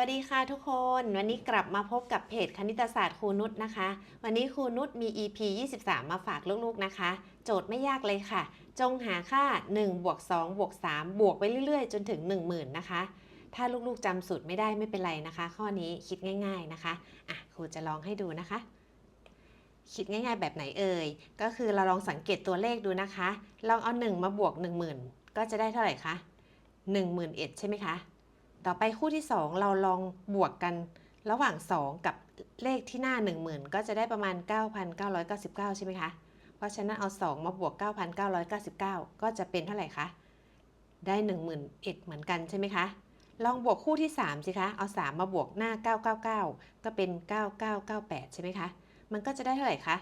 วัสดีค่ะทุกคน วันนี้กลับมาพบกับเพจคณิตศาสตร์ครูนุชนะคะ วันนี้ครูนุชมี EP 23 มาฝากลูกๆนะคะ โจทย์ไม่ยากเลยค่ะ จงหาค่า1บวก2บวก3บวกไปเรื่อยๆ จนถึง 10,000นะคะ ถ้าลูกๆจำสูตรไม่ได้ไม่เป็นไรนะคะ ข้อนี้คิดง่าย ๆนะคะอะครูจะลองให้ดูนะคะ คิดง่ายๆ แบบไหนเอ่ยก็คือเราลองสังเกตตัวเลขดูนะคะ ลองเอา 1 มาบวก 10,000 ก็จะได้เท่าไหร่คะ11,000ใช่ไหมคะ ต่อไปคู่ที่ 2 เราลองบวกกันระหว่าง 2 กับเลขที่หน้า 10,000 ก็จะได้ประมาณ 9,999 ใช่ไหมคะ เพราะฉะนั้นเอา 2 มาบวก 9,999 ก็จะเป็นเท่าไหร่คะ ได้11,000เหมือนกันใช่ไหมคะ ลองบวกคู่ที่ 3 สิคะ เอา 3 มาบวกหน้า 999 ก็เป็น 9998 ใช่ไหมคะ มันก็จะได้เท่าไหร่คะ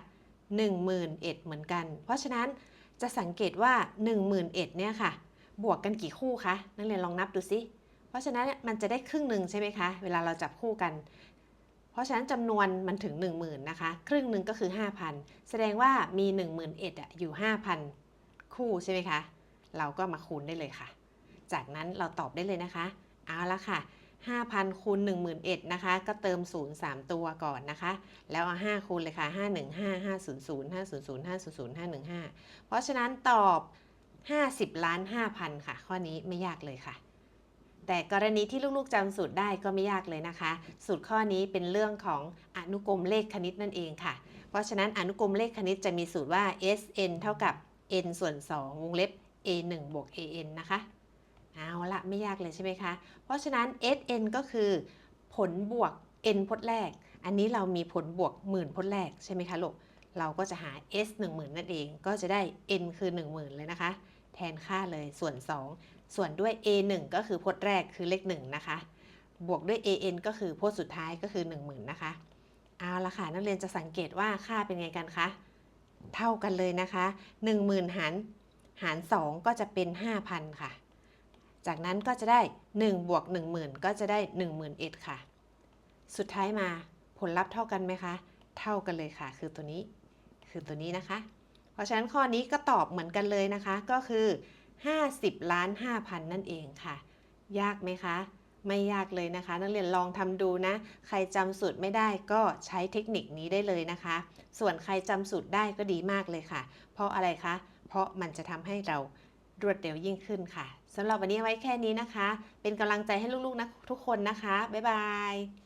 11,000เหมือนกัน เพราะฉะนั้นจะสังเกตว่า11,000เนี่ยค่ะ บวกกันกี่คู่คะ นักเรียนลองนับดูสิ ราะฉะนั้นมันจะได้ครึ่งหนึ่งใช่ไหมคะ เวลาเราจับคู่กัน เพราะฉะนั้นจำนวนมันถึง 10,000นะคะ ครึ่งหนึ่งก็คือ 5,000 แสดงว่ามี11,000อะอยู่ 5,000 คู่ใช่ไหมคะ เราก็มาคูณได้เลยค่ะ จากนั้นเราตอบได้เลยนะคะ เอาละค่ะ 5,000คูณ11,000นะคะ ก็เติม 0 3 ตัวก่อนนะคะ แล้วเอา5คูณเลยค่ะ 515 500 500 500 515 เพราะฉะนั้นตอบ 50 ล้าน 5,000 ค่ะ ข้อนี้ไม่ยากเลยค่ะ แต่กรณีที่ลูกๆจำสูตรได้ก็ไม่ยากเลยนะคะ สูตรข้อนี้เป็นเรื่องของอนุกรมเลขคณิตนั่นเองค่ะ เพราะฉะนั้นอนุกรมเลขคณิตจะมีสูตรว่า sn เท่ากับ n ส่วน 2 วงเล็บ a 1บวก an นะคะ เอาละไม่ยากเลยใช่ไหมคะ เพราะฉะนั้น sn ก็คือ ผลบวก n พจน์แรก อันนี้เรามีผลบวกหมื่นพจน์แรกใช่ไหมคะลูก เราก็จะหา s 1 0,000 นั่นเอง ก็จะได้ n คือ 10,000 เลยนะคะ แทนค่าเลยส่วน 2ส่วนด้วย a 1 ก็คือพจน์แรกคือเลข1นะคะ บวกด้วย an ก็คือพจน์สุดท้ายก็คือ 10,000นะคะ เอาละค่ะนักเรียนจะสังเกตว่าค่าเป็นไงกันคะ เท่ากันเลยนะคะ 10,000หารหาร 2 ก็จะเป็น 5,000 ค่ะ จากนั้นก็จะได้ 1 บวก 10,000 ก็จะได้ 11,000ค่ะ สุดท้ายมาผลลัพธ์เท่ากันไหมคะ เท่ากันเลยค่ะ คือตัวนี้ คือตัวนี้นะคะ เพราะฉะนั้นข้อนี้ก็ตอบเหมือนกันเลยนะคะ ก็คือ 50ล้าน5,000 นั่นเองค่ะ ยากไหมคะ ไม่ยากเลยนะคะ นักเรียนลองทำดูนะ ใครจำสูตรไม่ได้ก็ใช้เทคนิคนี้ได้เลยนะคะ ส่วนใครจำสูตรได้ก็ดีมากเลยค่ะ เพราะอะไรคะ เพราะมันจะทำให้เรารวดเร็วยิ่งขึ้นค่ะสำหรับวันนี้ไว้แค่นี้นะคะ เป็นกำลังใจให้ลูกๆนะทุกคนนะคะ บ๊ายบาย